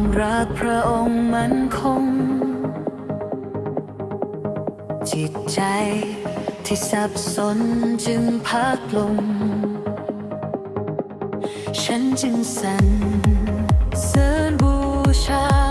ความรักพระองค์มันคง จิตใจที่สับสนจึงพักลง ฉันจึงสันเสริญบูชา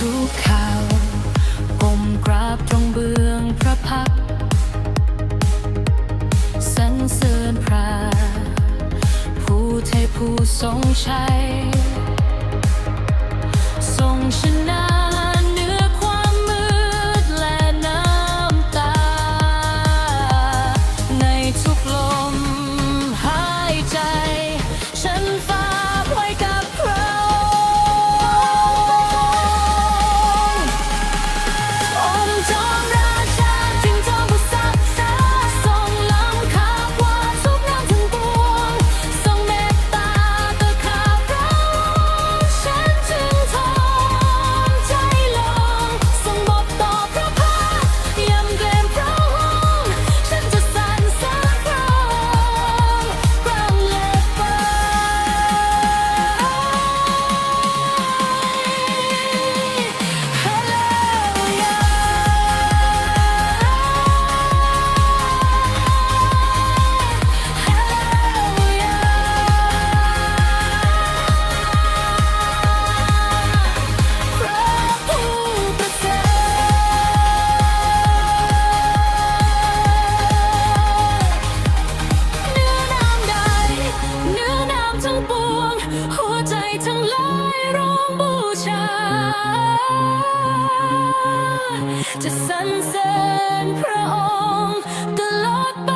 ทุกข่าวก้มกราบตรงเบื้องพระพักสรรเสริญพระ ผู้เทพผู้ทรงชัยทรงชนะ จะสรรเสริญพระองค์ตลอดไป